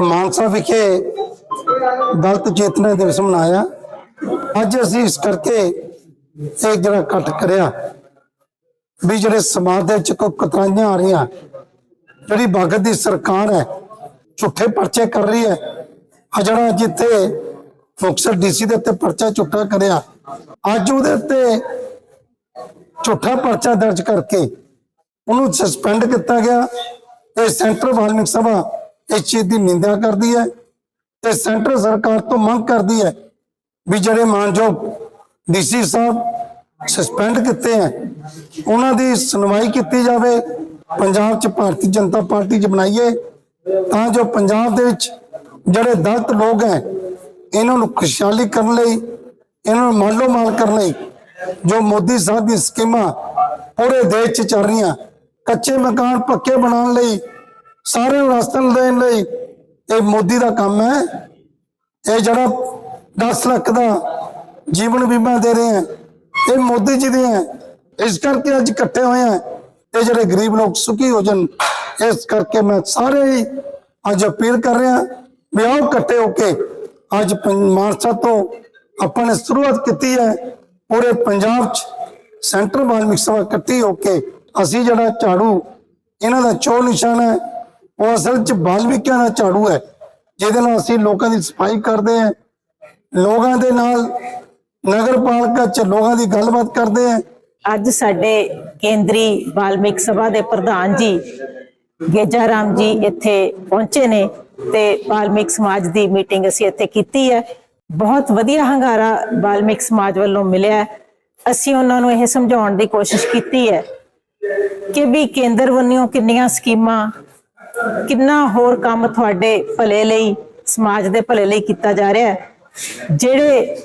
ਮਾਨਸਾ ਵਿਖੇ ਦਲਿਤ ਚੇਤਨਾ ਦਿਵਸ ਮਨਾਇਆ। ਅੱਜ ਅਸੀਂ ਇਸ ਕਰਕੇ ਇਹ ਜਿਹੜਾ ਇਕੱਠ ਕਰਿਆ ਵੀ ਜਿਹੜੇ ਸਮਾਜ ਦੇ ਵਿੱਚ ਕੋਈ ਕਤਰਾਈਆਂ ਆ ਰਹੀਆਂ, ਜਿਹੜੀ ਭਗਤ ਦੀ ਸਰਕਾਰ ਹੈ, ਝੂਠੇ ਪਰਚੇ ਕਰ ਰਹੀ ਹੈ। ਆ ਜਿਹੜਾ ਜਿੱਥੇ ਮੁਕਤਸਰ ਡੀਸੀ ਦੇ ਉੱਤੇ ਪਰਚਾ ਝੂਠਾ ਕਰਿਆ, ਅੱਜ ਉਹਦੇ ਉੱਤੇ ਝੂਠਾ ਪਰਚਾ ਦਰਜ ਕਰਕੇ ਉਹਨੂੰ ਸਸਪੈਂਡ ਕੀਤਾ ਗਿਆ। ਤੇ ਸੈਂਟਰ ਵਾਲਮੀਕ ਸਭਾ ਇਸ ਚੀਜ਼ ਦੀ ਨਿੰਦਾ ਕਰਦੀ ਹੈ ਤੇ ਸੈਂਟਰ ਸਰਕਾਰ ਤੋਂ ਮੰਗ ਕਰਦੀ ਹੈ ਵੀ ਜਿਹੜੇ ਮਾਨਯੋਗ ਡੀਸੀ ਸਾਹਿਬ ਸਸਪੈਂਡ ਕੀਤੇ ਹੈ, ਉਹਨਾਂ ਦੀ ਸੁਣਵਾਈ ਕੀਤੀ ਜਾਵੇ, ਪੰਜਾਬ ਚ ਭਾਰਤੀ ਜਨਤਾ ਪਾਰਟੀ ਚ ਬਣਾਈਏ, ਤਾਂ ਜੋ ਪੰਜਾਬ ਦੇ ਵਿੱਚ ਜਿਹੜੇ ਦਲਤ ਲੋਕ ਹੈ, ਇਹਨਾਂ ਨੂੰ ਖੁਸ਼ਹਾਲੀ ਕਰਨ ਲਈ, ਇਹਨਾਂ ਨੂੰ ਮਾਲੋ ਮਾਲ ਕਰਨ ਲਈ ਜੋ ਮੋਦੀ ਸਾਹਿਬ ਦੀ ਸਕੀਮਾਂ ਪੂਰੇ ਦੇਸ਼ 'ਚ ਚੱਲ ਰਹੀਆਂ, ਕੱਚੇ ਮਕਾਨ ਪੱਕੇ ਬਣਾਉਣ ਲਈ ਸਾਰਿਆਂ ਨੂੰ ਰਾਸ਼ਨ ਦੇਣ ਲਈ ਇਹ ਮੋਦੀ ਦਾ ਕੰਮ ਹੈ। ਇਹ ਜਿਹੜਾ 10 ਲੱਖ ਦਾ ਜੀਵਨ ਬੀਮਾ ਦੇ ਰਹੇ ਹੈ, ਇਹ ਮੋਦੀ ਜੀ ਦੇ ਹੈ। ਇਸ ਕਰਕੇ ਅੱਜ ਇਕੱਠੇ ਹੋਏ ਆ ਇਹ ਜਿਹੜੇ ਗਰੀਬ ਲੋਕ ਸੁਖੀ ਹੋ ਜਾਣ, ਇਸ ਕਰਕੇ ਮੈਂ ਸਾਰੇ ਹੀ ਅੱਜ ਅਪੀਲ ਕਰ ਰਿਹਾ ਵੀ ਆਓ ਇਕੱਠੇ ਹੋ ਕੇ ਅੱਜ ਪੰ- ਮਾਨਸਾ ਤੋਂ ਆਪਾਂ ਨੇ ਸ਼ੁਰੂਆਤ ਕੀਤੀ ਹੈ। ਪੂਰੇ ਪੰਜਾਬ 'ਚ ਸੈਂਟਰ ਵਾਲਮੀਕ ਸਭਾ ਇਕੱਠੀ ਹੋ ਕੇ ਅਸੀਂ ਜਿਹੜਾ ਝਾੜੂ, ਇਹਨਾਂ ਦਾ ਚੋ ਨਿਸ਼ਾਨ ਹੈ ਉਹ ਅਸਲ 'ਚ ਵਾਲਮੀਕਿਆਂ ਦਾ ਝਾੜੂ ਹੈ? ਜਿਹਦੇ ਨਾਲ ਅਸੀਂ ਲੋਕਾਂ ਦੀ ਸਫ਼ਾਈ ਕਰਦੇ ਹਾਂ, ਲੋਕਾਂ ਦੇ ਨਾਲ ਨਗਰ ਪਾਲਿਕਾ 'ਚ ਲੋਕਾਂ ਦੀ ਗੱਲਬਾਤ ਕਰਦੇ ਹਾਂ। ਅੱਜ ਸਾਡੇ ਕੇਂਦਰੀ ਵਾਲਮੀਕ ਸਭਾ ਦੇ ਪ੍ਰਧਾਨ ਜੀ ਗੇਜਾ ਰਾਮ ਜੀ ਇੱਥੇ ਪਹੁੰਚੇ ਨੇ ਤੇ ਬਾਲਮਿਕ ਸਮਾਜ ਦੀ ਮੀਟਿੰਗ ਅਸੀਂ ਇੱਥੇ ਕੀਤੀ ਹੈ। ਬਹੁਤ ਵਧੀਆ ਹੰਗਾਰਾ ਬਾਲਮਿਕ ਸਮਾਜ ਵੱਲੋਂ ਮਿਲਿਆ ਅਸੀਂ ਉਹਨਾਂ ਨੂੰ ਇਹ ਸਮਝਾਉਣ ਦੀ ਕੋਸ਼ਿਸ਼ ਕੀਤੀ ਹੈ ਕਿ ਵੀ ਕੇਂਦਰ ਵੱਲੋਂ ਕਿੰਨੀਆਂ ਸਕੀਮਾਂ ਕਿੰਨਾ ਹੋਰ ਕੰਮ ਤੁਹਾਡੇ ਭਲੇ ਲਈ ਸਮਾਜ ਦੇ ਭਲੇ ਲਈ ਕੀਤਾ ਜਾ ਰਿਹਾ ਹੈ। ਜਿਹੜੇ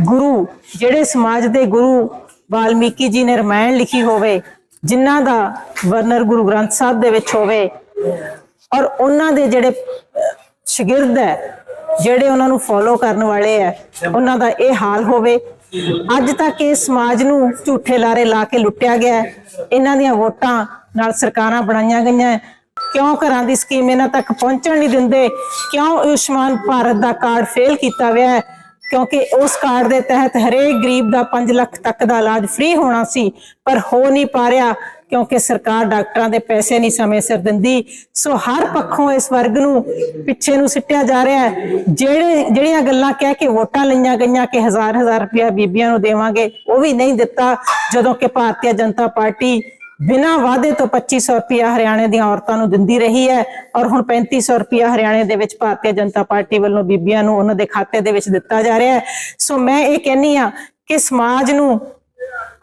ਗੁਰੂ ਜਿਹੜੇ ਸਮਾਜ ਦੇ ਗੁਰੂ ਵਾਲਮੀਕੀ ਜੀ ਨੇ ਰਮਾਇਣ ਲਿਖੀ ਹੋਵੇ ਜਿਨ੍ਹਾਂ ਦਾ ਵਰਨਰ ਗੁਰੂ ਗ੍ਰੰਥ ਸਾਹਿਬ ਦੇ ਵਿੱਚ ਹੋਵੇ ਔਰ ਉਹਨਾਂ ਦੇ ਜਿਹੜੇ ਅਹ, ਸ਼ਾਗਿਰਦ ਹੈ ਜਿਹੜੇ ਉਹਨਾਂ ਨੂੰ ਫੋਲੋ ਕਰਨ ਵਾਲੇ ਹੈ ਉਹਨਾਂ ਦਾ ਇਹ ਹਾਲ ਹੋਵੇ ਅੱਜ ਤੱਕ ਇਹ ਸਮਾਜ ਨੂੰ ਝੂਠੇ ਲਾਰੇ ਲਾ ਕੇ ਲੁੱਟਿਆ ਗਿਆ ਇਹਨਾਂ ਦੀਆਂ ਵੋਟਾਂ ਨਾਲ ਸਰਕਾਰਾਂ ਬਣਾਈਆਂ ਗਈਆਂ ਕਿਉਂ ਘਰਾਂ ਦੀ ਸਕੀਮ ਇਹਨਾਂ ਤੱਕ ਪਹੁੰਚਣ ਨਹੀਂ ਦਿੰਦੇ? ਕਿਉਂ ਆਯੁਸ਼ਮਾਨ ਭਾਰਤ ਦਾ ਕਾਰਡ ਫੇਲ ਕੀਤਾ ਹੋਇਆ ਹੈ? ਕਿਉਂਕਿ ਉਸ ਕਾਰਡ ਦੇ ਤਹਿਤ ਹਰੇਕ ਗਰੀਬ ਦਾ 5 ਲੱਖ ਤੱਕ ਦਾ ਇਲਾਜ ਫ੍ਰੀ ਹੋਣਾ ਸੀ, ਪਰ ਹੋ ਨਹੀਂ ਪਾ ਰਿਹਾ ਕਿਉਂਕਿ ਸਰਕਾਰ ਡਾਕਟਰਾਂ ਦੇ ਪੈਸੇ ਨਹੀਂ ਸਮੇਂ ਸਿਰ ਦਿੰਦੀ। ਸੋ ਹਰ ਪੱਖੋਂ ਇਸ ਵਰਗ ਨੂੰ ਪਿੱਛੇ ਨੂੰ ਸਿੱਟਿਆ ਜਾ ਰਿਹਾ ਹੈ। ਜਿਹੜੇ, ਜਿਹੜੀਆਂ ਗੱਲਾਂ ਕਹਿ ਕੇ ਵੋਟਾਂ ਲਈਆਂ ਗਈਆਂ ਕਿ ਹਜ਼ਾਰ ਹਜ਼ਾਰ ਰੁਪਇਆ ਬੀਬੀਆਂ ਨੂੰ ਦੇਵਾਂਗੇ, ਉਹ ਵੀ ਨਹੀਂ ਦਿੱਤਾ, ਜਦੋਂ ਕਿ ਭਾਰਤੀ ਜਨਤਾ ਪਾਰਟੀ ਬਿਨਾਂ ਵਾਅਦੇ ਤੋਂ 2500 ਰੁਪਇਆ ਹਰਿਆਣੇ ਦੀਆਂ ਔਰਤਾਂ ਨੂੰ ਦਿੰਦੀ ਰਹੀ ਹੈ ਔਰ ਹੁਣ 3500 ਰੁਪਇਆ ਹਰਿਆਣੇ ਦੇ ਵਿੱਚ ਭਾਰਤੀ ਜਨਤਾ ਪਾਰਟੀ ਵੱਲੋਂ ਬੀਬੀਆਂ ਨੂੰ ਉਹਨਾਂ ਦੇ ਖਾਤੇ ਦੇ ਵਿੱਚ ਦਿੱਤਾ ਜਾ ਰਿਹਾ ਹੈ। ਸੋ ਮੈਂ ਇਹ ਕਹਿੰਨੀ ਆ ਕਿ ਸਮਾਜ ਨੂੰ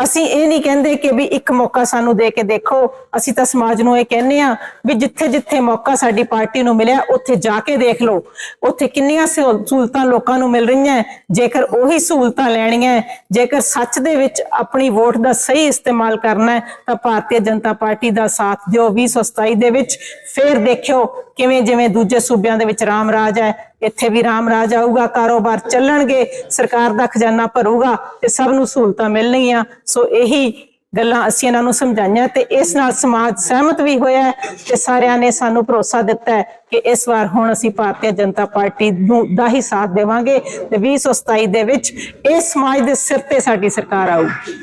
ਅਸੀਂ ਇਹ ਨਹੀਂ ਕਹਿੰਦੇ ਕਿ ਵੀ ਇੱਕ ਮੌਕਾ ਸਾਨੂੰ ਦੇ ਕੇ ਦੇਖੋ, ਅਸੀਂ ਤਾਂ ਸਮਾਜ ਨੂੰ ਇਹ ਕਹਿੰਨੇ ਆ ਵੀ ਜਿੱਥੇ ਜਿੱਥੇ ਮੌਕਾ ਸਾਡੀ ਪਾਰਟੀ ਨੂੰ ਮਿਲਿਆ, ਉੱਥੇ ਜਾ ਕੇ ਦੇਖ ਲਓ। ਉੱਥੇ ਕਿੰਨੀਆਂ ਸਹੂਲ- ਸਹੂਲਤਾਂ ਲੋਕਾਂ ਨੂੰ ਮਿਲ ਰਹੀਆਂ ਜੇਕਰ ਉਹੀ ਸਹੂਲਤਾਂ ਲੈਣੀਆਂ ਜੇਕਰ ਸੱਚ ਦੇ ਵਿੱਚ ਆਪਣੀ ਵੋਟ ਦਾ ਸਹੀ ਇਸਤੇਮਾਲ ਕਰਨਾ ਤਾਂ ਭਾਰਤੀ ਜਨਤਾ ਪਾਰਟੀ ਦਾ ਸਾਥ ਦਿਓ। 2027 ਦੇ ਵਿੱਚ ਫੇਰ ਦੇਖਿਓ ਕਿਵੇਂ ਜਿਵੇਂ ਦੂਜੇ ਸੂਬਿਆਂ ਦੇ ਵਿੱਚ ਰਾਮ ਰਾਜ ਹੈ ਇੱਥੇ ਵੀ ਰਾਮ ਰਾਜ ਆਊਗਾ, ਕਾਰੋਬਾਰ ਚੱਲਣਗੇ, ਸਰਕਾਰ ਦਾ ਖਜ਼ਾਨਾ ਭਰੂਗਾ ਤੇ ਸਭ ਨੂੰ ਸਹੂਲਤਾਂ ਮਿਲਣਗੀਆਂ। ਸੋ ਇਹੀ ਗੱਲਾਂ ਅਸੀਂ ਇਹਨਾਂ ਨੂੰ ਸਮਝਾਈਆਂ ਤੇ ਇਸ ਨਾਲ ਸਮਾਜ ਸਹਿਮਤ ਵੀ ਹੋਇਆ ਤੇ ਸਾਰਿਆਂ ਨੇ ਸਾਨੂੰ ਭਰੋਸਾ ਦਿੱਤਾ ਹੈ ਕਿ ਇਸ ਵਾਰ ਹੁਣ ਅਸੀਂ ਭਾਰਤੀ ਜਨਤਾ ਪਾਰਟੀ ਨੂੰ ਦਾ ਹੀ ਸਾਥ ਦੇਵਾਂਗੇ ਤੇ 2027 ਦੇ ਵਿੱਚ ਇਸ ਸਮਾਜ ਦੇ ਸਿਰ ਤੇ ਸਾਡੀ ਸਰਕਾਰ ਆਊਗੀ।